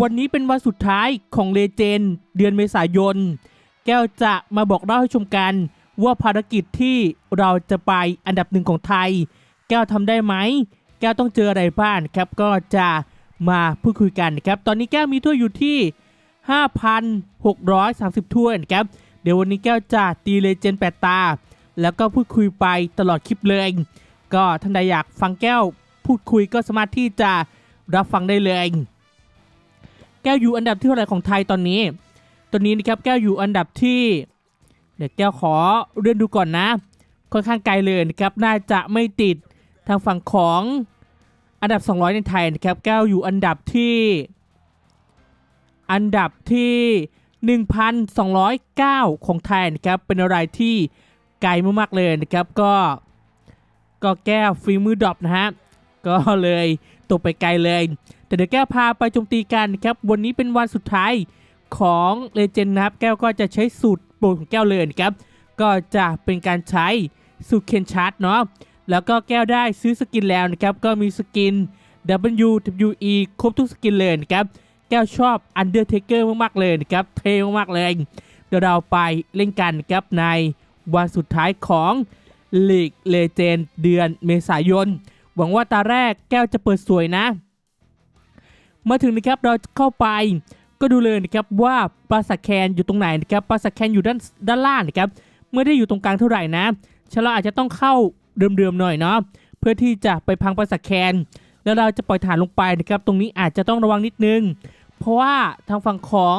วันนี้เป็นวันสุดท้ายของเลเจนเดือนเมษายน แก้วจะมาบอกเล่าให้ชมกัน ว่าภารกิจที่เราจะไปอันดับหนึ่งของไทย แก้วทำได้ไหม แก้วต้องเจออะไรบ้างครับ ก็จะมาพูดคุยกันครับ ตอนนี้แก้วมีถ้วยอยู่ที่ 5,630 ถ้วยครับ เดี๋ยววันนี้แก้วจะตีเลเจนแปดตา แล้วก็พูดคุยไปตลอดคลิปเลย ก็ท่านใดอยากฟังแก้วพูดคุยก็สามารถที่จะรับฟังได้เลย แก้วอยู่อันดับที่เท่าไหร่ของไทยตอนนี้ ตอนนี้นะครับแก้วอยู่อันดับที่ เดี๋ยวแก้วขอเลื่อนดูก่อนนะ ค่อนข้างไกลเลยนะครับน่าจะไม่ติดทางฝั่งของอันดับ 200 ในไทยนะครับแก้วอยู่อันดับที่ อันดับที่ 1,209 ของไทยนะครับเป็นอะไรที่ไกลมากๆเลยนะครับก็ก็แก้วฝีมือดรอปนะฮะก็เลยตกไปไกลเลย แต่เดี๋ยวแก้วพาไปโจมตีกันนะครับวันนี้เป็นวันสุดท้ายของเลเจนด์นะครับแก้วก็จะใช้สูตรโปรดของแก้วเลยนะครับก็จะเป็นการใช้สูตรเคนชาร์ตเนาะแล้วก็แก้วได้ซื้อสกินแล้วนะครับก็มีสกิน WWE ครบทุกสกินเลยนะครับแก้วชอบ Undertaker มากๆเลยนะครับเท่มากๆเลยเดี๋ยวเราไปเล่นกันครับในวันสุดท้ายของ League Legend เดือนเมษายน หวังว่าตาแรกแก้วจะเปิดสวยนะ มาถึงนะครับเราเข้าไปก็ดูเลยนะครับว่าปราสาทแคนอยู่ตรงไหนนะครับปราสาทแคนอยู่ด้านด้านล่างนะครับไม่ได้อยู่ตรงกลางเท่าไหร่นะฉะนั้นเราอาจจะต้องเข้าเดิมๆหน่อยเนาะเพื่อที่จะไปพังปราสาทแคนแล้วเราจะปล่อยฐานลงไปนะครับ ตรงนี้อาจจะต้องระวังนิดนึง เพราะว่าทางฝั่งของ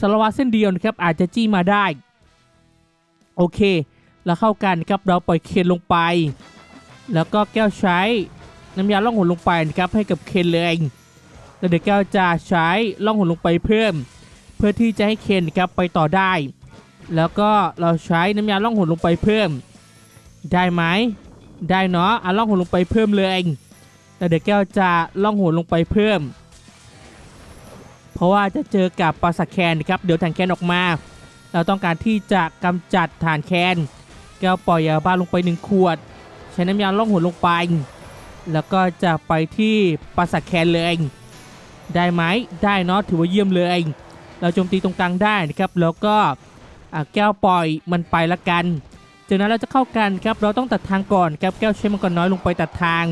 สารวัตรเส้นเดียวนะครับ อาจจะจี้มาได้ โอเค แล้วเข้ากันนะครับเราปล่อยเคนลงไป แล้วก็แก้วใช้น้ำยาล่องหนลงไปนะครับให้กับเคนเลย แล้วเดี๋ยวแก้วจะใช้ล่องหนลงไปเพิ่ม เพื่อที่จะให้เคนนะครับไปต่อได้ แล้วก็เราใช้น้ำยาล่องหนลงไปเพิ่ม ได้ไหมได้เนาะอะล่องหนลงไปเพิ่มเลยแล้วเดี๋ยวแก้วจะล่องหนลงไปเพิ่ม เพราะว่าจะเจอกับปลาสักแคนนะครับเดี๋ยวฐานแคนออกมา เราต้องการที่จะกำจัดฐานแคนแก้วปล่อยยาบ้าลงไปหนึ่งขวด ใช้น้ำยาล่องหนลงไปแล้วก็จะไปที่ปราสาทแคนเลย ได้ไหมได้เนาะถือว่าเยี่ยมเลย เราโจมตีตรงกลางได้นะครับแล้วก็แก้วปล่อยมันไปละกันจากนั้นเราจะเข้ากันครับเราต้องตัดทางก่อนครับแก้วใช้มังกรน้อยลงไปตัดทาง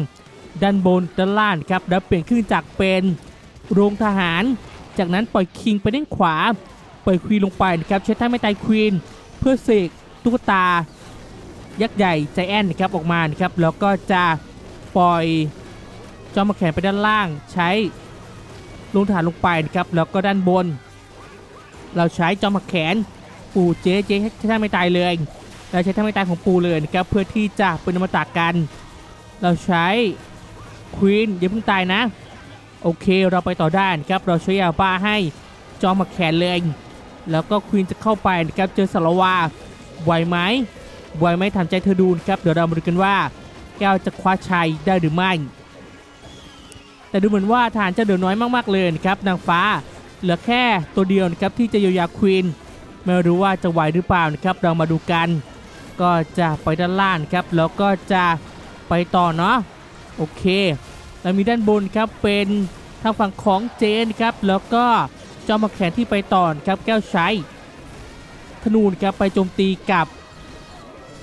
ด้านบนด้านล่างครับแล้วเปลี่ยนขึ้นจากเป็นโรงทหาร จากนั้นปล่อยคิงไปด้านขวาปล่อยควีนลงไปนะครับใช้ท่าไม่ตายควีนเพื่อเสกตุ๊กตา ยักษ์ใหญ่ใจแอนนะครับออกมานะครับแล้วก็จะปล่อยจอมมาแขนไปด้านล่าง ใช้ ลงฐานลงไปนะครับแล้วก็ด้านบน เราใช้จอมมาแขนปูเจ๊เจ๊ใช้ท่าไม่ตายเลยเราใช้ท่าไม่ตายของปูเลยนะครับเพื่อที่จะเป็นอมตะกัน เราใช้ควีนอย่าเพิ่งตายนะ โอเคเราไปต่อได้นะครับเราใช้ยาบ้าให้จอมมาแขนเลยแล้วก็ควีนจะเข้าไปนะครับเจอสารวาไหวไหมไหวไหมถามใจเธอดูนะครับเดี๋ยวเรามาดูกันว่า แก้วจะคว้าชัยได้หรือไม่ แต่ดูเหมือนว่าทหารจะเหลือน้อยมากๆเลยนะครับนางฟ้า เหลือแค่ตัวเดียวนะครับที่จะเยียวยาควีนไม่รู้ว่าจะไหวหรือเปล่านะครับเรามาดูกัน ก็จะไปด้านล่างครับแล้วก็จะไปต่อเนาะโอเคแล้วมีด้านบนครับเป็นทางฝั่งของเจนครับแล้วก็จอมาแขนที่ไปต่อนครับแก้วใช้ธนูนครับไปโจมตีกับ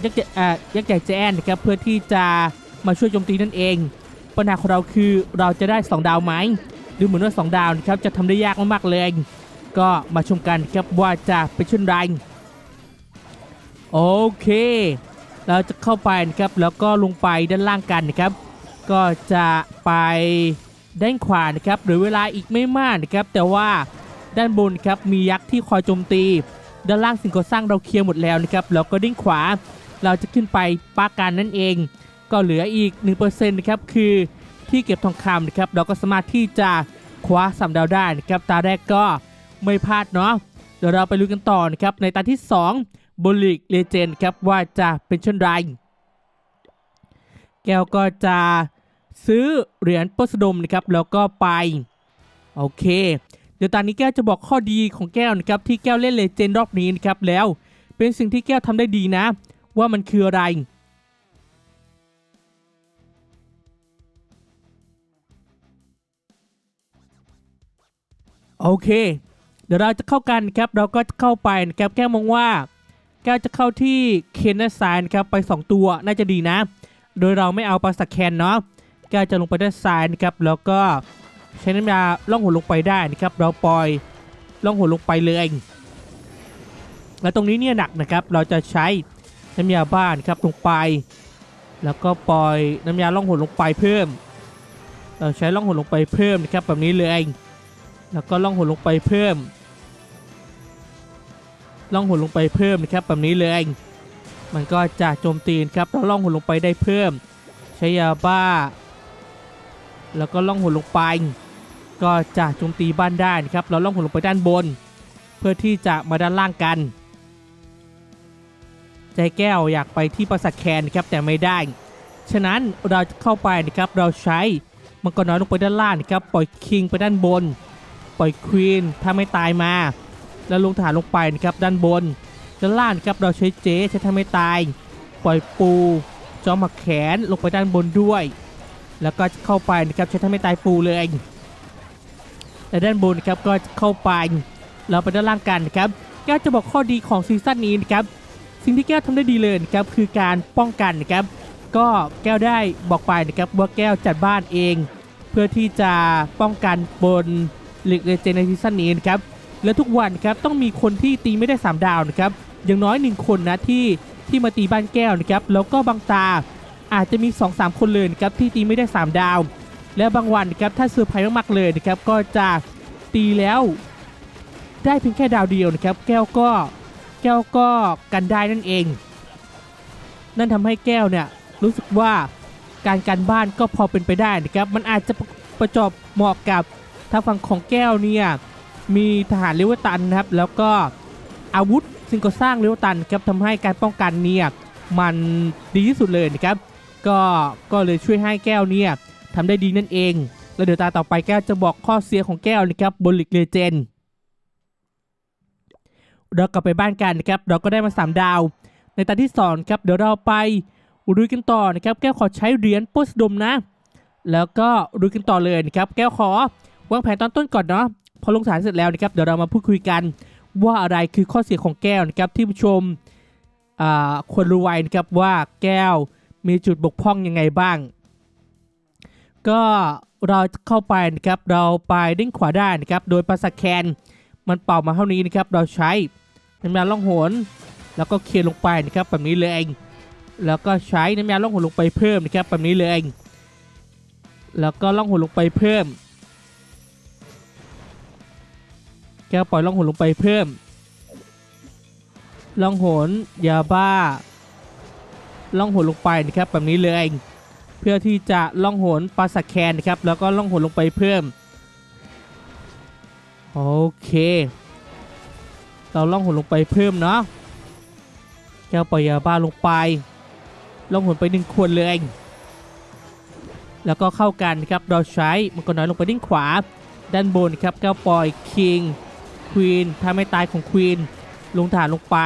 ยักษ์ใหญ่อ่ายักษ์ใหญ่แจนนะครับเพื่อที่จะมาช่วยโจมตีนั่นเอง ปัญหาของเราคือเราจะได้ 2 ดาวไหมดูเหมือนว่า 2 ดาวนะครับจะทำได้ยากมากๆเลย ก็มาชมกันครับว่าจะเป็นเช่นไรโอเค เราจะเข้าไปนะครับแล้วก็ลงไปด้านล่างกันนะครับ ก็จะไปด้านขวานะครับหรือเวลาอีกไม่มากนะครับ แต่ว่าด้านบนครับมียักษ์ที่คอยโจมตี ด้านล่างสิ่งก่อสร้างเราเคลียร์หมดแล้วนะครับแล้วก็ด้านขวา เราจะขึ้นไปปาการนั่นเอง ก็เหลืออีก 1%นะครับคือที่เก็บทองคำนะครับเราก็สามารถที่จะคว้าสามดาวได้นะครับตาแรกก็ไม่พลาดเนาะเดี๋ยวเราไปลุ้กันต่อนะครับในตาที่ 2บนลีกเลเจนด์ครับว่าจะเป็นเช่นไรแก้วก็จะซื้อเหรียญโปสดมนะครับแล้วก็ไปโอเค เดี๋ยวตอนนี้แก้วจะบอกข้อดีของแก้วนะครับที่แก้วเล่นเลเจนด์รอบนี้นะครับแล้วเป็นสิ่งที่แก้วทำได้ดีนะ ว่ามันคืออะไร โอเค เดี๋ยวเราจะเข้ากันครับเราก็เข้าไปนะครับแก้วมองว่า แก้วจะเข้าที่เคนเนอร์ไซน์นะครับไป 2 ตัวน่าจะดีนะ โดยเราไม่เอาปลาสักแคนเนาะแก้วจะลงไปด้านซ้ายนะครับแล้วก็ใช้น้ำยาล่องหนลงไปได้นะครับ เราปล่อยล่องหนลงไปเลยและตรงนี้เนี่ยหนักนะครับ เราจะใช้น้ำยาบ้านครับลงไป แล้วก็ปล่อยน้ำยาล่องหนลงไปเพิ่ม เราใช้ล่องหนลงไปเพิ่มนะครับแบบนี้เลย แล้วก็ล่องหนลงไปเพิ่ม ล่องหนลงไปเพิ่มนะครับแบบนี้เลยมันก็จะโจมตีนะครับเราล่องหนลงไปได้เพิ่ม ใช้ยาบ้า แล้วก็ล่องหนลงไป ก็จะโจมตีบ้านได้นะครับ เราล่องหนลงไปด้านบน เพื่อที่จะมาด้านล่างกัน ใจแก้วอยากไปที่ปราสาทแคนนะครับแต่ไม่ได้ ฉะนั้นเราจะเข้าไปนะครับเราใช้มังกรน้อยลงไปด้านล่างนะครับปล่อยคิงไปด้านบน ปล่อยควีนถ้าไม่ตายมา แล้วลงฐานลงไปนะครับด้านบนด้านล่างครับเราใช้เจใช้ถ้าไม่ตาย ปล่อยปูจอมหักแขนลงไปด้านบนด้วย แล้วก็เข้าไปนะครับใช้ถ้าไม่ตายปูเลยและด้านบนนะครับก็เข้าไป เราไปด้านล่างกันนะครับแก้วจะบอกข้อดีของซีซั่นนี้นะครับสิ่งที่แก้วทำได้ดีเลยนะครับคือการป้องกันนะครับก็แก้วได้บอกไปนะครับว่าแก้วจัดบ้านเอง เพื่อที่จะป้องกันบน ลีกเลเจนในซีซั่นนี้นะครับและทุกวันครับต้องมีคนที่ตีไม่ได้ 3 ดาวนะครับอย่างน้อย 1 คนนะที่ที่มาตีบ้านแก้วนะครับแล้วก็บางตาอาจจะมี 2-3 คนเลยนะครับที่ตีไม่ได้ 3 ดาว และบางวันครับถ้าเซอร์ไพรส์มากๆเลยนะครับก็จะตีแล้วได้เพียงแค่ดาวเดียวนะครับแก้วก็แก้วก็กันได้นั่นเอง นั่นทำให้แก้วเนี่ยรู้สึกว่าการกันบ้านก็พอเป็นไปได้นะครับมันอาจจะประจอบเหมาะกับ ทางฝั่งของแก้วเนี่ยมีทหารเลวตันนะครับแล้วก็อาวุธซึ่งก็สร้างเลวตันครับทำให้การป้องกันเนี่ยมันดีที่สุดเลยนะครับก็ก็เลยช่วยให้แก้วเนี่ยทำได้ดีนั่นเอง แล้วเดี๋ยวตาต่อไปแก้วจะบอกข้อเสียของแก้วนะครับบนลิกเลเจนเรากลับไปบ้านกันนะครับเราก็ได้มา3ดาว ในตาที่2ครับเดี๋ยวเราไปดูกันต่อนะครับแก้วขอใช้เหรียญโพสดมนะ แล้วก็ดูกันต่อเลยนะครับแก้วขอ วางแผนตอนต้นก่อนเนาะพอลงสารเสร็จแล้วนะครับเดี๋ยวเรามาพูดคุยกัน ว่าอะไรคือข้อเสียของแก้วนะครับที่ผู้ชมควรรู้ไว้นะครับว่าแก้วมีจุดบกพร่องยังไงบ้าง ก็เราจะเข้าไปนะครับเราไปเด้งขวาได้นะครับโดยปราสาแคนมันเป่ามาเท่านี้นะครับเราใช้น้ำยาล่องหนแล้วก็เคลียร์ลงไปนะครับแบบนี้เลยเองแล้วก็ใช้น้ำยาล่องหนลงไปเพิ่มนะครับแบบนี้เลยเองแล้วก็ล่องหนลงไปเพิ่ม แกปล่อยล่องหนลงไปเพิ่มล่องหนยาบ้าล่องหนลงไปนะครับแบบนี้เลย เพื่อที่จะล่องหนปลาสักแคนนะครับแล้วก็ล่องหนลงไปเพิ่มโอเค เราล่องหนลงไปเพิ่มเนาะแกปล่อยยาบ้าลงไปล่องหนไปหนึ่งขวดเลย แล้วก็เข้ากันครับเราใช้มังกรน้อยลงไปด้านขวาด้านบนครับแก้วปล่อยคิง ควีนถ้าไม่ตายของควีนลงฐานลงไป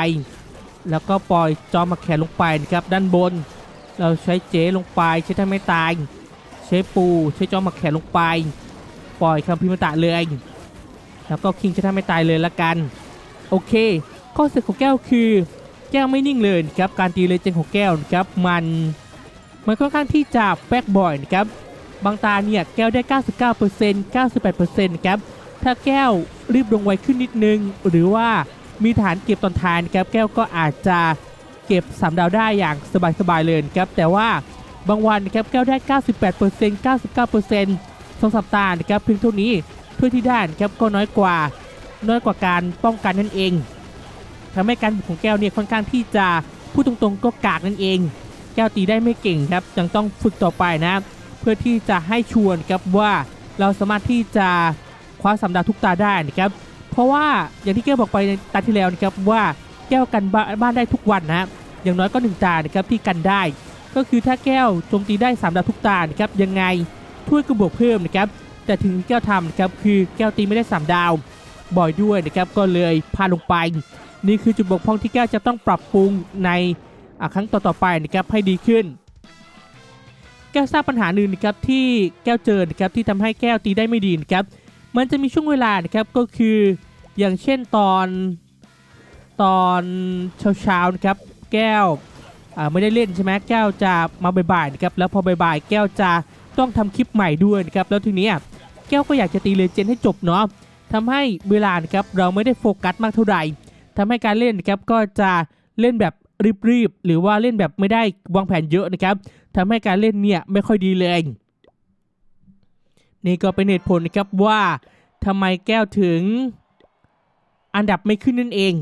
แล้วก็ปล่อยจอมมาแขนลงไปนะครับด้านบน เราใช้เจลงไปใช้ถ้าไม่ตาย ใช้ปูใช้จอมมาแขนลงไป ปล่อยคัมพิมตะเลยแล้วก็คิงใช้ถ้าไม่ตายเลยละกัน โอเค ข้อเสียของแก้วคือ แก้วไม่นิ่งเลยครับการตีเลเจนของแก้วนะครับมันมันค่อนข้างที่จะแป๊กบ่อยนะครับบางตาเนี่ยแก้วได้ 99% 98%ครับ ถ้าแก้วรีบลงไวขึ้นนิดนึง หรือว่ามีฐานเก็บตอนท้ายนะครับแก้วก็อาจจะเก็บ3ดาวได้อย่างสบายๆเลยครับแต่ว่าบางวันนะครับแก้วได้ 98% 99%สองสัปดาห์นะครับเพียงเท่านี้ถ้วยที่ได้นะครับก็น้อยกว่า น้อยกว่าการป้องกันนั่นเองทำให้การบุกของแก้วเนี่ยค่อนข้างที่จะพูดตรงๆก็กากนั่นเอง แก้วตีได้ไม่เก่งครับยังต้องฝึกต่อไปนะ เพื่อที่จะให้ชวนครับว่าเราสามารถที่จะ คว้าสามดาวทุกตาได้นะครับเพราะว่าอย่างที่แก้วบอกไปในตาที่แล้วนะครับว่าแก้วกันบ้าบ้านได้ทุกวันนะอย่างน้อยก็หนึ่งตานะครับที่กันได้ ก็คือถ้าแก้วโจมตีได้สามดาวทุกตานะครับยังไงถ้วยก็บวกเพิ่มนะครับแต่ถึงแก้วทำนะครับคือแก้วตีไม่ได้สามดาวบ่อยด้วยนะครับก็เลยพาลงไป นี่คือจุดบกพร่องที่แก้วจะต้องปรับปรุงในครั้งต่อๆไปนะครับให้ดีขึ้น แก้วทราบปัญหาหนึ่งนะครับที่แก้วเจอนะครับที่ทำให้แก้วตีได้ไม่ดีนะครับ มันจะมีช่วงเวลานะครับก็คืออย่างเช่นตอนตอนเช้าๆนะครับแก้วไม่ได้เล่นใช่ไหมแก้วจะมาบ่ายๆนะครับแล้วพอบ่ายๆแก้วจะต้องทำคลิปใหม่ด้วยนะครับแล้วทีนี้แก้วก็อยากจะตีเลเจนด์ให้จบเนาะทำให้เวลานะครับเราไม่ได้โฟกัสมากเท่าไหร่ทำให้การเล่นนะครับก็จะเล่นแบบรีบๆหรือว่าเล่นแบบไม่ได้วางแผนเยอะนะครับทำให้การเล่นเนี่ยไม่ค่อยดีเลย นี่ก็เป็นเหตุผลนะครับว่าทำไมแก้วถึง อันดับไม่ขึ้นนั่นเอง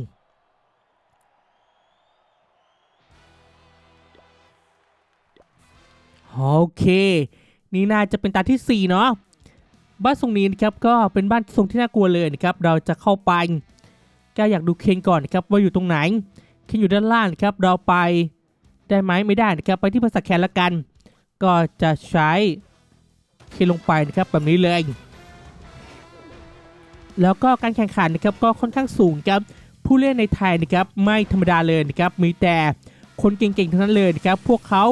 โอเค นี่น่าจะเป็นตาที่ 4 เนาะบ้านทรงนี้นะครับก็เป็นบ้านทรงที่น่ากลัวเลยนะครับ เราจะเข้าไปแก้วอยากดูเคนก่อนนะครับว่าอยู่ตรงไหน เคนอยู่ด้านล่างนะครับ เราไปได้ไหมไม่ได้นะครับ ไปที่ภาษาแคนละกัน ก็จะใช้ เคนลงไปนะครับแบบนี้เลย แล้วก็การแข่งขันนะครับก็ค่อนข้างสูงครับผู้เล่นในไทยนะครับไม่ธรรมดาเลยนะครับมีแต่คนเก่งๆทั้งนั้นเลยนะครับพวกเขา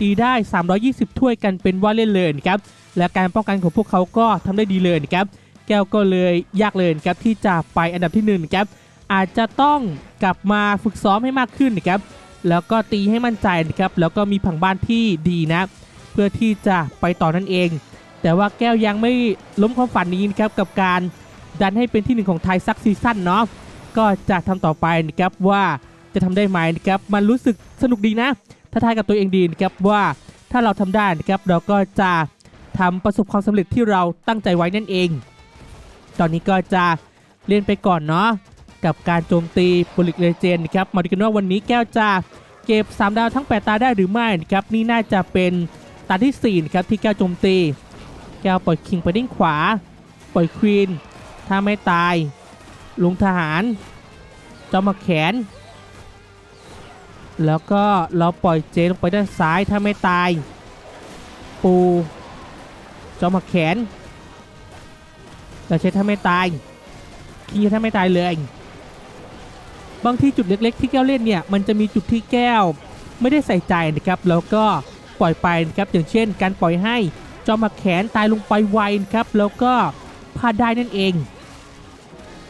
ตีได้ 320 ถ้วยกันเป็นว่าเล่นเลยนะครับและการป้องกันของพวกเขาก็ทำได้ดีเลยนะครับแก้วก็เลยยากเลยนะครับที่จะไปอันดับที่หนึ่งนะครับอาจจะต้องกลับมาฝึกซ้อมให้มากขึ้นนะครับแล้วก็ตีให้มั่นใจนะครับแล้วก็มีผังบ้านที่ดีนะ เพื่อที่จะไปต่อนั่นเอง แต่ว่าแก้วยังไม่ล้มความฝันนี้นะครับกับการดันให้เป็นที่หนึ่งของไทยซักซีซั่นเนาะก็จะทำต่อไปนะครับว่าจะทำได้ไหมนะครับมันรู้สึกสนุกดีนะท้าทายกับตัวเองดีนะครับว่าถ้าเราทำได้นะครับเราก็จะทำประสบความสำเร็จที่เราตั้งใจไว้นั่นเอง ตอนนี้ก็จะเล่นไปก่อนเนาะกับการโจมตีบริกเลเจนนะครับมาดูกันว่าวันนี้แก้วจะเก็บ 3 ดาวทั้ง 8 ตาได้หรือไม่นะครับนี่น่าจะเป็นตาที่4นะครับที่แก้วโจมตี แก้วปล่อยคิงไปด้านขวาปล่อยควีน ถ้าไม่ตาย ลุงทหารจอมมาแขน แล้วก็เราปล่อยเจลงไปด้านซ้ายถ้าไม่ตาย ปูจอมมาแขน เราใช้ถ้าไม่ตาย คิงถ้าไม่ตายเลยบางที่จุดเล็ก ๆ ที่แก้วเล่นเนี่ยมันจะมีจุดที่แก้ว ไม่ได้ใส่ใจนะครับ แล้วก็ปล่อยไปนะครับอย่างเช่น การปล่อยให้ จอมาแขนตายลงไปไวครับ แล้วก็พลาดได้นั่นเอง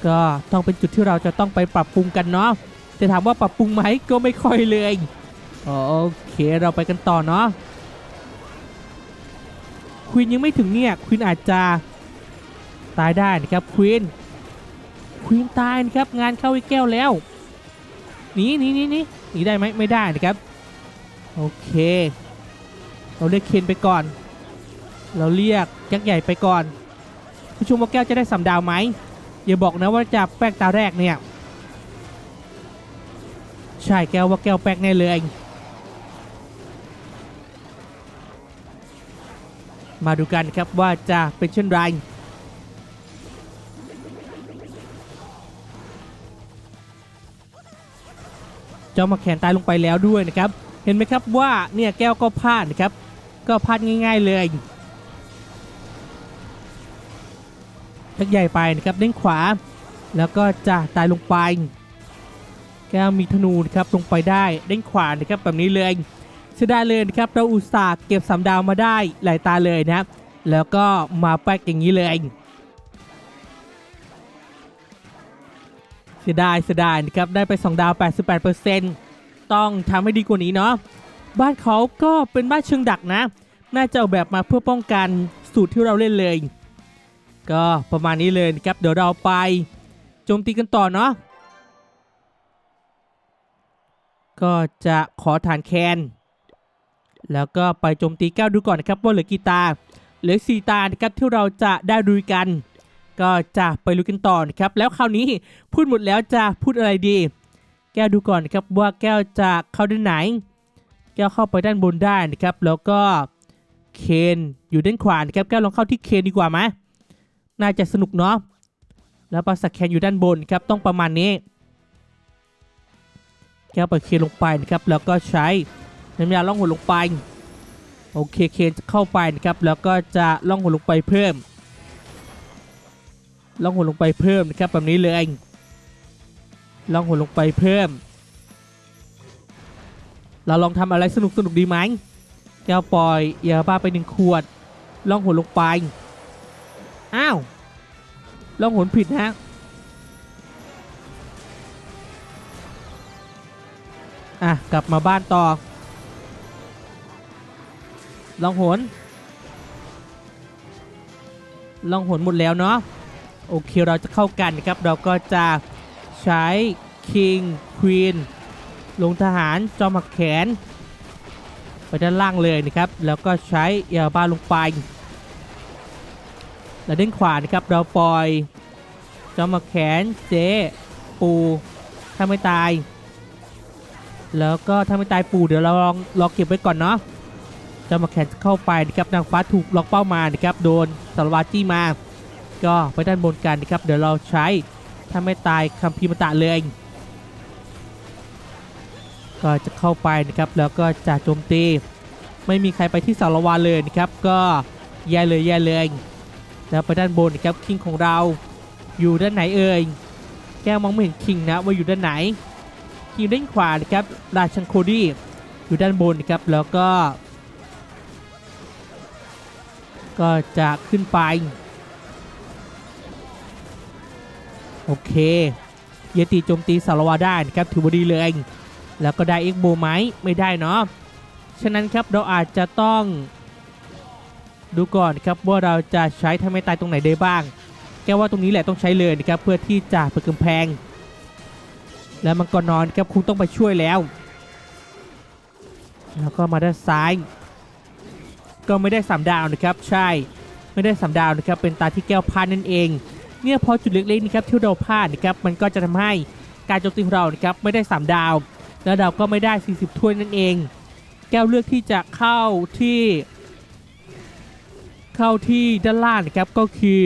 ก็ต้องเป็นจุดที่เราจะต้องไปปรับปรุงกันเนาะแต่ถามว่าปรับปรุงไหมก็ไม่ค่อยเลยโอเคเราไปกันต่อเนาะควีนยังไม่ถึงเนี่ยควีนอาจจะตายได้นะครับควีนควีนตายนะครับงานเข้าไอ้แก้วแล้วหนีหนีหนีหนีหนีได้ไหมไม่ได้นะครับ โอเค เราเรียกเคนไปก่อน เราเรียกยักษ์ใหญ่ไปก่อนผู้ชมว่าแก้วจะได้สามดาวไหมอย่าบอกนะว่าจะแป้งตาแรกเนี่ย ใช่แก้วว่าแก้วแป้งแน่เลยมาดูกันครับว่าจะเป็นเช่นไรเจ้ามาแขนตายลงไปแล้วด้วยนะครับ เห็นไหมครับว่าเนี่ยแก้วก็พลาดนะครับ ก็พลาดง่าย ๆเลย ทักใหญ่ไปนะครับเด้งขวา แล้วก็จะตายลงไป แก้วมีธนูนะครับลงไปได้เด้งขวานะครับแบบนี้เลยเสียดายเลยนะครับเราอุตส่าห์เก็บสามดาวมาได้หลายตาเลยนะครับแล้วก็มาแป๊กอย่างนี้เลยเสียดายเสียดายนะครับได้ไป2ดาว 88%ต้องทำให้ดีกว่านี้เนาะบ้านเขาก็เป็นบ้านเชิงดักนะ น่าจะออกแบบมาเพื่อป้องกันสูตรที่เราเล่นเลย ก็ประมาณนี้เลยนะครับ เดี๋ยวเราไปโจมตีกันต่อเนาะก็จะขอฐานแคน แล้วก็ไปโจมตีแก้วดูก่อนนะครับว่าเหลือกี่ตาเหลือสี่ตานะครับที่เราจะได้ดูกัน ก็จะไปลุยกันต่อนะครับ แล้วคราวนี้พูดหมดแล้วจะพูดอะไรดี แก้วดูก่อนนะครับว่าแก้วจะเข้าด้านไหน แก้วเข้าไปด้านบนได้นะครับ แล้วก็เคนอยู่ด้านขวานะครับแก้วลองเข้าที่เคนดีกว่าไหม น่าจะสนุกเนาะแล้วปลาสักแคนอยู่ด้านบนครับต้องประมาณนี้แก้วไปเคนลงไปนะครับแล้วก็ใช้น้ำยาล่องหนลงไปโอเคเคนจะเข้าไปนะครับแล้วก็จะล่องหนลงไปเพิ่ม ล่องหนลงไปเพิ่มนะครับแบบนี้เลยล่องหนลงไปเพิ่ม เราลองทำอะไรสนุกสนุกดีไหมแก้วปล่อยยาบ้าไปหนึ่งขวด ล่องหนลงไปอ้าว ล่องหนผิดนะฮะอะ กลับมาบ้านต่อล่องหนล่องหนหมดแล้วเนาะ โอเค เราจะเข้ากันนะครับ เราก็จะใช้ King Queen ลงทหารจอมหักแขน ไปด้านล่างเลยนะครับ แล้วก็ใช้ยาบ้าลงไป แล้วด้นขวานะครับเราปล่อยจอมแขนเจปูถ้าไม่ตาย แล้วก็ถ้าไม่ตายปูเดี๋ยวเราลองลองเก็บไว้ก่อนเนาะจอมแขนจะเข้าไปนะครับนางฟ้าถูกล็อกเป้ามานะครับโดนสารวาจี้มา ก็ไปด้านบนกันนะครับเดี๋ยวเราใช้ถ้าไม่ตายคัมภีร์มตะเลยก็จะเข้าไปนะครับแล้วก็จะโจมตี ไม่มีใครไปที่สารวาเลยนะครับ ก็แย่เลยแย่เลย แล้วไปด้านบนนะครับคิงของเราอยู่ด้านไหนเอ่ยแก้วมองไม่เห็นคิงนะว่าอยู่ด้านไหนคิงด้านขวานะครับราชันโคดี้อยู่ด้านบนนะครับแล้วก็ ก็จะขึ้นไปโอเคเยติโจมตีสารวาได้นะครับถือว่าดีเลย แล้วก็ได้เอ็กโบไหมไม่ได้เนาะฉะนั้นครับเราอาจจะต้อง ดูก่อนครับว่าเราจะใช้ทำให้ตายตรงไหนได้บ้าง แก้ว่าตรงนี้แหละต้องใช้เลยนะครับเพื่อที่จะเปิดกำแพง แล้วมังกรนอนครับคุณต้องไปช่วยแล้ว แล้วก็มาด้านซ้าย ก็ไม่ได้สามดาวนะครับใช่ไม่ได้สามดาวนะครับเป็นตาที่แก้วพลาดนั่นเอง เนี่ยพอจุดเล็กๆนะครับที่เราพลาดนะครับมันก็จะทำให้การโจมตีของเรานะครับไม่ได้สามดาว แล้วเราก็ไม่ได้ 40ถ้วยนั่นเอง แก้วเลือกที่จะเข้าที่ เข้าที่ด้านล่างนะครับก็คือ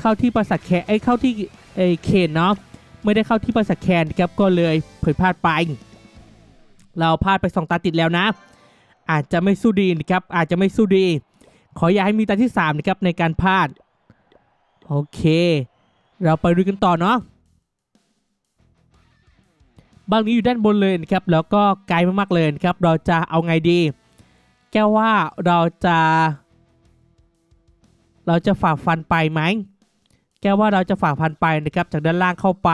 เข้าที่ปราสาทแคนไอ้เข้าที่ไอ้เคนเนาะไม่ได้เข้าที่ปราสาทแคนครับก็เลยเผยพลาดไป เราพลาดไปสองตาติดแล้วนะ อาจจะไม่สู้ดีนะครับอาจจะไม่สู้ดี ขออย่าให้มีตาที่3นะครับในการพลาดโอเค เราไปดูกันต่อเนาะบางนี้อยู่ด้านบนเลยนะครับแล้วก็ไกลมากๆเลยนะครับเราจะเอาไงดี แก้ว่าเราจะ เราจะฝ่าฟันไปไหมแก้ว่าเราจะฝ่าฟันไปนะครับจากด้านล่างเข้าไป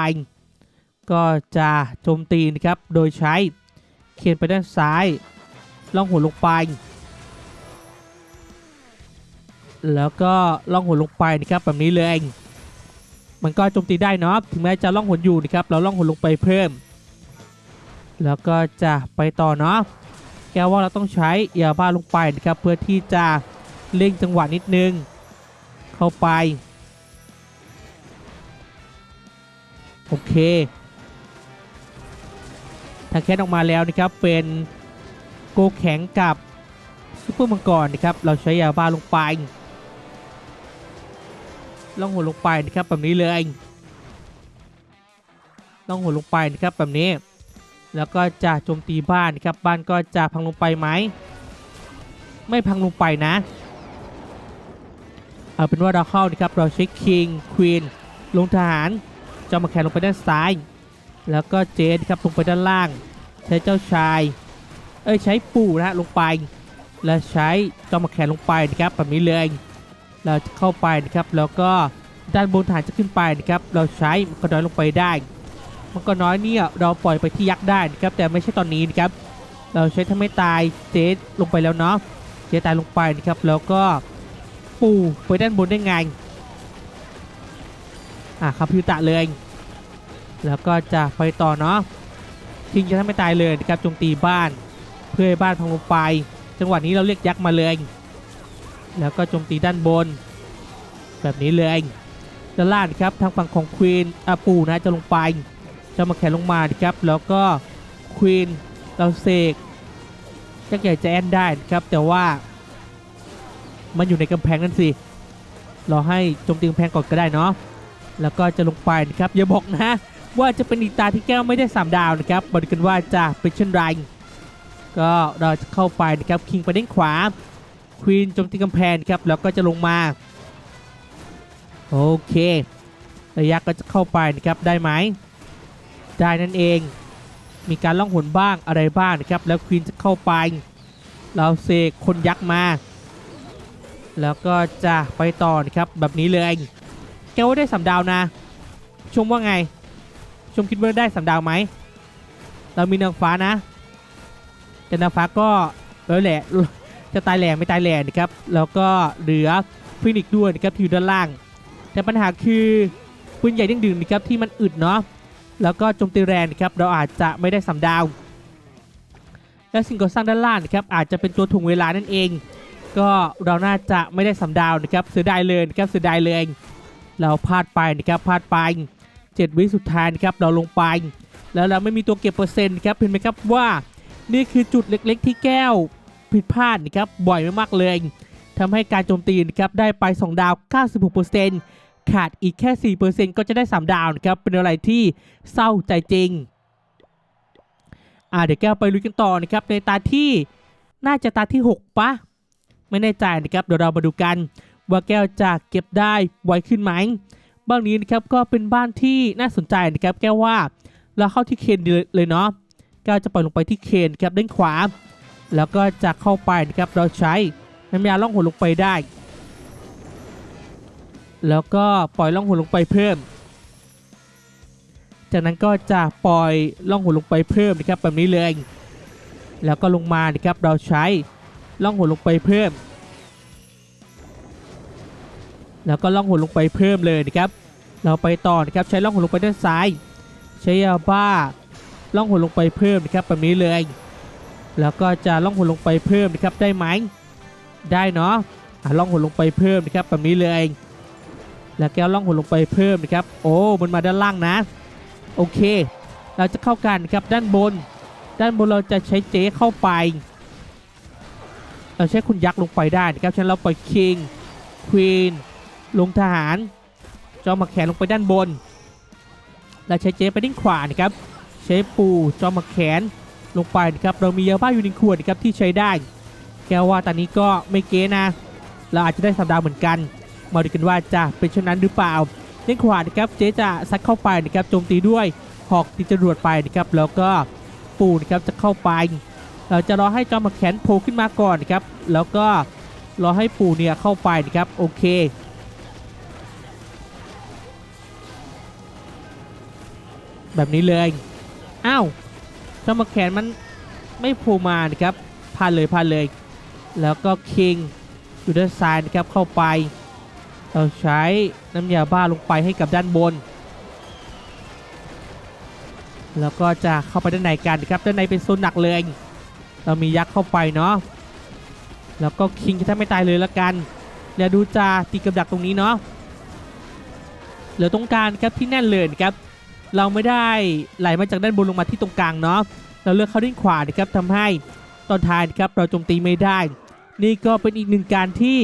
ก็จะโจมตีนะครับโดยใช้เขียนไปด้านซ้ายล่องหัวลงไป แล้วก็ล่องหัวลงไปนะครับแบบนี้เลยมันก็โจมตีได้เนาะถึงแม้จะล่องหนอยู่นะครับเราล่องหนลงไปเพิ่ม แล้วก็จะไปต่อเนาะแกว่าเราต้องใช้ยาบ้าลงไปนะครับเพื่อที่จะเล่งจังหวะนิดนึง เข้าไป โอเคทางแคทออกมาแล้วนะครับ เป็นโกแข็งกับซุปเปอร์มังกรนะครับ เราใช้ยาบ้าลงไปล่องหัวลงไปนะครับแบบนี้เลยล่องหัวลงไปนะครับแบบนี้ แล้วก็จะโจมตีบ้านนะครับ บ้านก็จะพังลงไปไหม ไม่พังลงไปนะ เอาเป็นว่าเราเข้านะครับเราใช้คิงควีนลงทหารจอมมาแขนลงไปด้านซ้าย แล้วก็เจนครับลงไปด้านล่าง ใช้เจ้าชาย เอ้ยใช้ปู่นะฮะลงไป และใช้จอมมาแขนลงไปนะครับแบบนี้เลยเราจะเข้าไปนะครับแล้วก็ด้านบนฐานจะขึ้นไปนะครับเราใช้มังกรน้อยลงไปได้มังกรน้อยเนี่ยเราปล่อยไปที่ยักษ์ได้นะครับแต่ไม่ใช่ตอนนี้นะครับเราใช้ทำให้ตายเจสลงไปแล้วเนาะเจสตายลงไปนะครับแล้วก็ ปูไปด้านบนได้ไงอะครับพิวตะเลย แล้วก็จะไปต่อเนาะทิ้งจะทำให้ตายเลยนะครับโจมตีบ้าน เพื่อให้บ้านพังลงไป จังหวะนี้เราเรียกยักษ์มาเลย แล้วก็โจมตีด้านบน แบบนี้เลยด้านล่างนครับทางฝั่งของควีนอาปูนะจะลงไปจะมาแขนลงมาครับแล้วก็ควีนเราเสกยักษ์ใหญ่จะแอนได้ครับแต่ว่า มันอยู่ในกำแพงนั่นสิราให้โจมตีกำแพงก่อนก็ได้เนาะแล้วก็จะลงไปนะครับอย่าบอกนะว่าจะเป็นอีตาที่แก้วไม่ได้ 3 ดาวนะครับบอกกันว่าจะเป็นเช่นไรก็เราจะเข้าไปนะครับคิงไปด้านขวาควีนโจมตีกำแพงครับแล้วก็จะลงมาโอเคระยะก็จะเข้าไปนะครับได้ไหมได้นั่นเอง มีการล่องหนบ้างอะไรบ้างนะครับแล้วควีนจะเข้าไป เราเสกคนยักษ์มา แล้วก็จะไปต่อนครับ แบบนี้เลยแกว่าได้สามดาวนะ ชมว่าไง ชมคิดว่าได้สามดาวไหม เรามีนางฟ้านะ แต่นางฟ้าก็เออแหละ จะตายแหลงไม่ตายแหลงนะครับ แล้วก็เหลือฟินิกด้วยนะครับที่อยู่ด้านล่าง แต่ปัญหาคือปืนใหญ่ด้งดึงนะครับที่มันอึดเนาะ แล้วก็โจมตีแรงนะครับเราอาจจะไม่ได้สามดาว และสิ่งก่อสร้างด้านล่างนะครับอาจจะเป็นตัวถ่วงเวลานั่นเอง ก็เราน่าจะไม่ได้สามดาวนะครับเสียดายเลยนะครับเสียดายเลยเราพลาดไปนะครับพลาดไป7วิสุดท้ายนะครับเราลงไป แล้วเราไม่มีตัวเก็บเปอร์เซ็นต์ครับเห็นไหมครับว่า นี่คือจุดเล็กๆ ที่แก้วผิดพลาดนะครับบ่อยมากๆเลยทำให้การโจมตีนะครับได้ไป 2 ดาว 96%ขาดอีกแค่ 4%ก็จะได้ 3 ดาวนะครับเป็นอะไรที่เศร้าใจจริง อ่าเดี๋ยวแก้วไปลุยกันต่อนะครับในตาที่น่าจะตาที่ 6ปะ ไม่แน่ใจนะครับเดี๋ยวเรามาดูกัน ว่าแก้วจะเก็บได้ไวขึ้นไหมบ้านนี้นะครับก็เป็นบ้านที่น่าสนใจนะครับ แก้วว่าเราเข้าที่เคนเลยเนาะแก้วจะปล่อยลงไปที่เคนครับด้านขวา แล้วก็จะเข้าไปนะครับเราใช้น้ำยาล่องหนลงไปได้ แล้วก็ปล่อยล่องหนลงไปเพิ่ม จากนั้นก็จะปล่อยล่องหนลงไปเพิ่มนะครับแบบนี้เลย แล้วก็ลงมานะครับเราใช้ ล่องหนลงไปเพิ่ม แล้วก็ล่องหนลงไปเพิ่มเลยนะครับ เราไปต่อนะครับใช้ล่องหนลงไปด้านซ้าย ใช้ยาบ้าล่องหนลงไปเพิ่มนะครับแบบนี้เลย แล้วก็จะล่องหนลงไปเพิ่มนะครับได้ไหมได้เนาะล่องหนลงไปเพิ่มนะครับแบบนี้เลย แล้วแก้วล่องหนลงไปเพิ่มนะครับ โอ้มันมาด้านล่างนะ โอเค เราจะเข้ากันครับด้านบน ด้านบนเราจะใช้เจเข้าไป ใช้คุณยักษ์ลงไปได้นะครับฉะนั้นเราปล่อยคิงควีนลงทหาร จอมหมาแขนลงไปด้านบนเราใช้เจ๊ไปด้านขวานะครับใช้ปูจอมหมาแขนลงไปนะครับเรามียาบ้าอยู่ในขวดนะครับที่ใช้ได้ แกว่าตอนนี้ก็ไม่เก๊นะ เราอาจจะได้สัปดาวเหมือนกัน มาดูกันว่าจะเป็นเช่นนั้นหรือเปล่าด้านขวานะครับเจ๊จะซัดเข้าไปนะครับโจมตีด้วยหอกตีจรวดไปนะครับแล้วก็ปูนะครับจะเข้าไป เราจะรอให้จอมมาแขนโผล่ขึ้นมาก่อนนะครับ แล้วก็รอให้ปูเนี่ยเข้าไปนะครับ โอเค แบบนี้เลยอ้าวจอมมาแขนมันไม่โผล่มานะครับพลาดเลยพลาดเลย แล้วก็คิงอยู่ด้านซ้ายนะครับเข้าไปเราใช้น้ำยาบ้าลงไปให้กับด้านบน แล้วก็จะเข้าไปด้านในกันนะครับด้านในเป็นโซนหนักเลย เรามียักษ์เข้าไปเนาะแล้วก็คิงจะทำไม่ตายเลยละกันเดี๋ยวดูจะตีกับดักตรงนี้เนาะเหลือตรงกลางครับที่แน่นเลยครับ เราไม่ได้ไหลมาจากด้านบนลงมาที่ตรงกลางเนาะเราเลือกเข้าด้านขวานะครับทำให้ตอนท้ายครับเราโจมตีไม่ได้ นี่ก็เป็นอีกหนึ่งการที่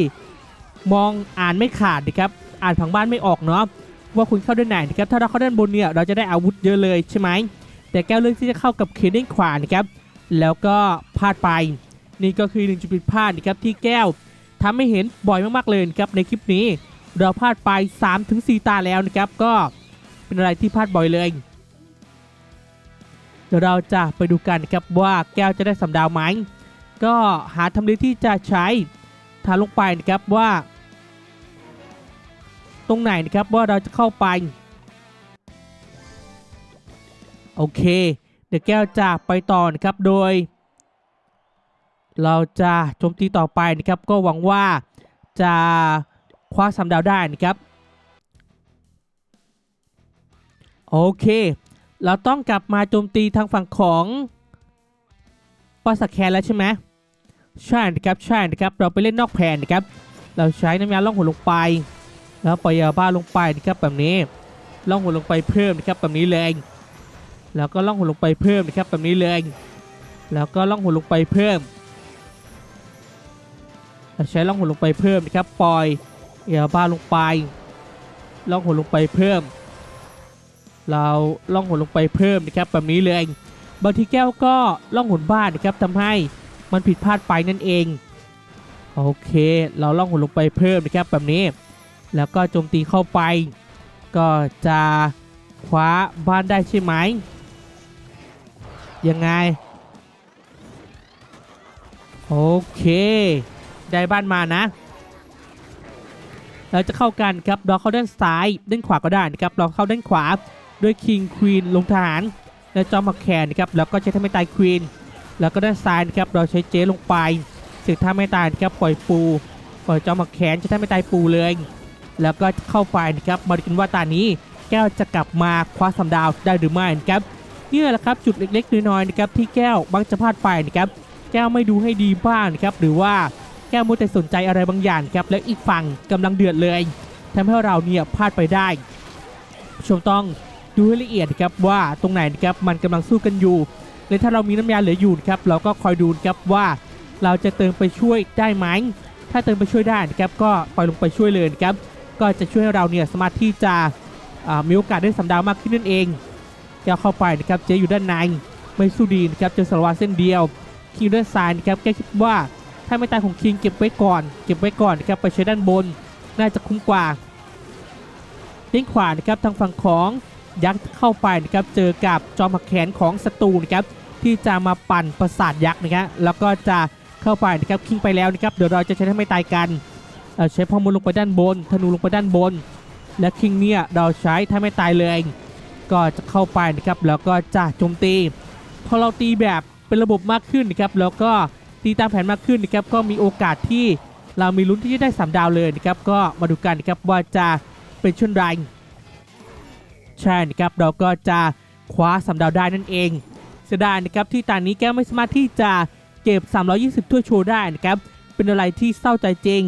มองอ่านไม่ขาดนะครับอ่านผังบ้านไม่ออกเนาะว่าคุณเข้าด้านไหนนะครับถ้าเราเข้าด้านบนเนี่ยเราจะได้อาวุธเยอะเลยใช่ไหมแต่แก้วเลือกที่จะเข้ากับเคนด้านขวานะครับ แล้วก็พลาดไป นี่ก็คือหนึ่งจุดผิดพลาดนะครับที่แก้วทำให้เห็นบ่อยมากๆเลยครับในคลิปนี้ เราพลาดไป 3-4 ตาแล้วนะครับ ก็เป็นอะไรที่พลาดบ่อยเลยเดี๋ยวเราจะไปดูกันนะครับว่าแก้วจะได้สำดาวไหมก็หาทำเลที่จะใช้ทาลงไปนะครับว่า ตรงไหนนะครับว่าเราจะเข้าไป โอเค ดี๋ยวแก้วจะไปต่อนะครับโดย เราจะโจมตีต่อไปนะครับ ก็หวังว่าจะคว้าสามดาวได้นะครับโอเค เราต้องกลับมาโจมตีทางฝั่งของปราสาทแคนแล้วใช่ไหมใช่นะครับใช่นะครับ เราไปเล่นนอกแผนนะครับ เราใช้น้ำยาล่องหนลงไป แล้วปล่อยยาบ้าลงไปนะครับแบบนี้ล่องหนลงไปเพิ่มนะครับแบบนี้เลย แล้วก็ล่องหนลงไปเพิ่มนะครับแบบนี้เลย แล้วก็ล่องหนลงไปเพิ่มใช้ล่องหนลงไปเพิ่มนะครับปล่อยเอียบ้าลงไป ล่องหนลงไปเพิ่ม เราล่องหนลงไปเพิ่มนะครับแบบนี้เลยบางทีแก้วก็ล่องหนบ้านนะครับทำให้มันผิดพลาดไปนั่นเองโอเค เราล่องหุ่นลงไปเพิ่มนะครับแบบนี้ แล้วก็โจมตีเข้าไป ก็จะคว้าบ้านได้ใช่ไหม ยังไง โอเค ได้บ้านมานะ เราจะเข้ากันครับเราเข้าด้านซ้ายด้านขวาก็ได้นะครับเราเข้าด้านขวาด้วยคิงควีนลงทหารและจอมหักแขนนะครับแล้วก็ใช้ท่าไม่ตายควีนแล้วก็ด้านซ้ายนะครับเราใช้เจลงไปเสกท่าไม่ตายครับปล่อยปูปล่อยจอมหักแขนใช้ท่าไม่ตายปูเลย แล้วก็เข้าไปนะครับมาดูกันว่าตานี้แก้วจะกลับมาคว้าสามดาวได้หรือไม่นะครับ นี่แหละครับจุดเล็กๆน้อยๆนะครับที่แก้วมักจะพลาดไปนะครับแก้วไม่ดูให้ดีบ้างนะครับหรือว่าแก้วมัวแต่สนใจอะไรบางอย่างครับแล้วอีกฝั่งกำลังเดือดเลยทำให้เราเนี่ยพลาดไปได้ ชมต้องดูให้ละเอียดนะครับว่าตรงไหนนะครับมันกำลังสู้กันอยู่และถ้าเรามีน้ำยาเหลืออยู่ครับเราก็คอยดูนะครับว่าเราจะเติมไปช่วยได้ไหมถ้าเติมไปช่วยได้นะครับก็ปล่อยลงไปช่วยเลยนะครับก็จะช่วยให้เราเนี่ยสามารถที่จะมีโอกาสได้สำดาวมากขึ้นนั่นเอง แกวเข้าไปนะครับเจอยู่ด้านในไม่สู้ดีนะครับเจอสารวัตรเส้นเดียวคิงด้านซ้ายนะครับแกคิดว่าถ้าไม่ตายของคิงเก็บไว้ก่อน เก็บไว้ก่อนนะครับไปใช้ด้านบน น่าจะคุ้มกว่าด้านขวานะครับทางฝั่งของยักษ์เข้าไปนะครับเจอกับจอมหักแขนของศัตรูนะครับที่จะมาปั่นประสาทยักษ์นะครับแล้วก็จะเข้าไปนะครับคิงไปแล้วนะครับเดี๋ยวเราจะใช้ให้ไม่ตายกันใช้พอมูลลงไปด้านบน ธนูลงไปด้านบน และคิงเนี่ยเราใช้ถ้าไม่ตายเลย ก็จะเข้าไปนะครับแล้วก็จะโจมตีพอเราตีแบบเป็นระบบมากขึ้นนะครับแล้วก็ตีตามแผนมากขึ้นนะครับก็มีโอกาสที่เรามีลุ้นที่จะได้สามดาวเลยนะครับก็มาดูกันนะครับว่าจะเป็นช่นไรใช่นะครับเราก็จะคว้าสามดาวได้นั่นเองเสียดายนะครับที่ตอนนี้แก้วไม่สามารถที่จะเก็บ 320 ถ้วยโชว์ได้นะครับเป็นอะไรที่เศร้าใจจริง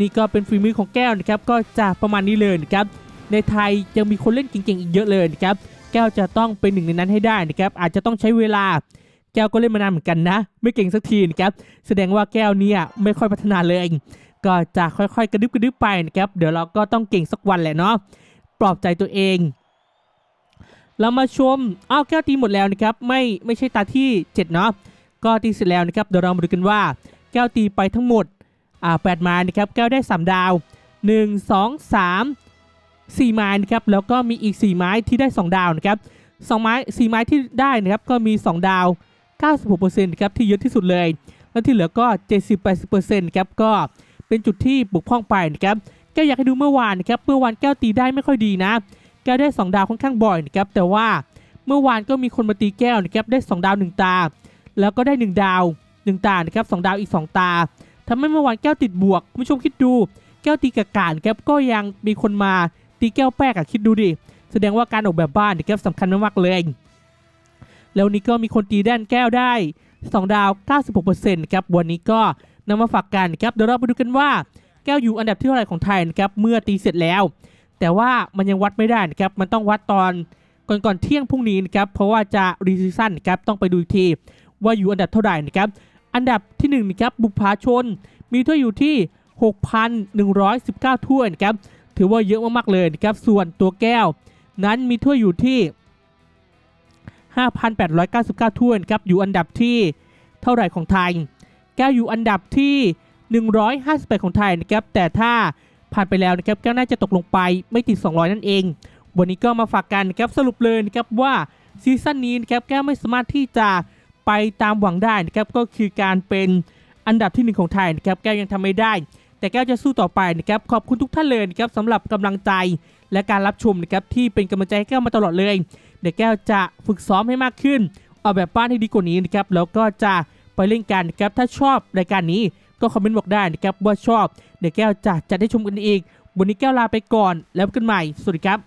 นี่ก็เป็นฝีมือของแก้วนะครับก็จะประมาณนี้เลยนะครับ ในไทยยังมีคนเล่นเก่งๆ อีกเยอะเลยนะครับ แก้วจะต้องเป็นหนึ่งในนั้นให้ได้นะครับ อาจจะต้องใช้เวลา แก้วก็เล่นมานานเหมือนกันนะ ไม่เก่งสักทีนะครับ แสดงว่าแก้วเนี่ยไม่ค่อยพัฒนาเลย ก็จะค่อยๆ กระดึบกระดึบไปนะครับ เดี๋ยวเราก็ต้องเก่งสักวันแหละเนาะ ปลอบใจตัวเอง เรามาชม อ้าวแก้วตีหมดแล้วนะครับ ไม่ไม่ใช่ตาที่ 7 เนาะ ก็ตีเสร็จแล้วนะครับ เดี๋ยวเรามาดูกันว่า แก้วตีไปทั้งหมด อ่าแปดไม้นะครับ แก้วได้ 3 ดาว 1 2 3 4 ไม้นะครับแล้วก็มีอีก 4 ไม้ที่ได้ 2 ดาวนะครับ2ไม้ 4 ไม้ที่ได้นะครับก็มี 2 ดาว 96%นะครับที่เยอะที่สุดเลย แล้วที่เหลือก็ 70-80%นะครับก็เป็นจุดที่บุกพ่องไปนะครับแก้วอยากให้ดูเมื่อวานนะครับเมื่อวานแก้วตีได้ไม่ค่อยดีนะแก้วได้ 2 ดาวค่อนข้างบ่อยนะครับแต่ว่าเมื่อวานก็มีคนมาตีแก้วนะครับได้ 2 ดาว 1 ตา แล้วก็ได้ 1 ดาว 1 ตานะครับ2ดาวอีก 2 ตาทำให้เมื่อวานแก้วติดบวกคุณผู้ชมคิดดู แก้วตีกากาศครับก็ยังมีคนมา ตีแก้วแป๊กอะคิดดูดิ แสดงว่าการออกแบบบ้านเนี่ยครับสำคัญมากๆเลย แล้วนี้ก็มีคนตีแดนแก้วได้ 2 ดาว 96%ครับ วันนี้ก็นำมาฝากกันครับ เดี๋ยวเราไปดูกันว่าแก้วอยู่อันดับที่เท่าไหร่ของไทยนะครับ เมื่อตีเสร็จแล้ว แต่ว่ามันยังวัดไม่ได้นะครับ มันต้องวัดตอนก่อนก่อนๆเที่ยงพรุ่งนี้นะครับ เพราะว่าจะรีซิชั่นะครับต้องไปดูอีกทีว่าอยู่อันดับเท่าไหร่นะครับ อันดับที่1นะครับบุกผาชน มีถ้วยอยู่ที่ 6,119 ถ้วยนะครับ ถือว่าเยอะมากๆเลยนะครับส่วนตัวแก้ว นั้นมีถ้วยอยู่ที่ 5,899 ถ้วยครับอยู่อันดับที่เท่าไหร่ของไทย แก้วอยู่อันดับที่ 158 ของไทยนะครับแต่ถ้าผ่านไปแล้วนะครับแก้วน่าจะตกลงไปไม่ติด 200 นั่นเอง วันนี้ก็มาฝากกันนะครับสรุปเลยนะครับว่าซีซั่นนี้นะครับแก้วไม่สามารถที่จะไปตามหวังได้นะครับก็คือการเป็นอันดับที่หนึ่งของไทยนะครับแก้วยังทำไม่ได้ แต่แก้วจะสู้ต่อไปนะครับขอบคุณทุกท่านเลยนะครับสำหรับกำลังใจและการรับชมนะครับที่เป็นกำลังใจให้แก้วมาตลอดเลยเดี๋ยวแก้วจะฝึกซ้อมให้มากขึ้นออกแบบบ้านให้ดีกว่านี้นะครับแล้วก็จะไปเล่นกันนะครับถ้าชอบรายการนี้ก็คอมเมนต์บอกได้นะครับว่าชอบเดี๋ยวแก้วจะจัดให้ชมกันอีก วันนี้แก้วลาไปก่อนแล้วกันใหม่สวัสดีครับ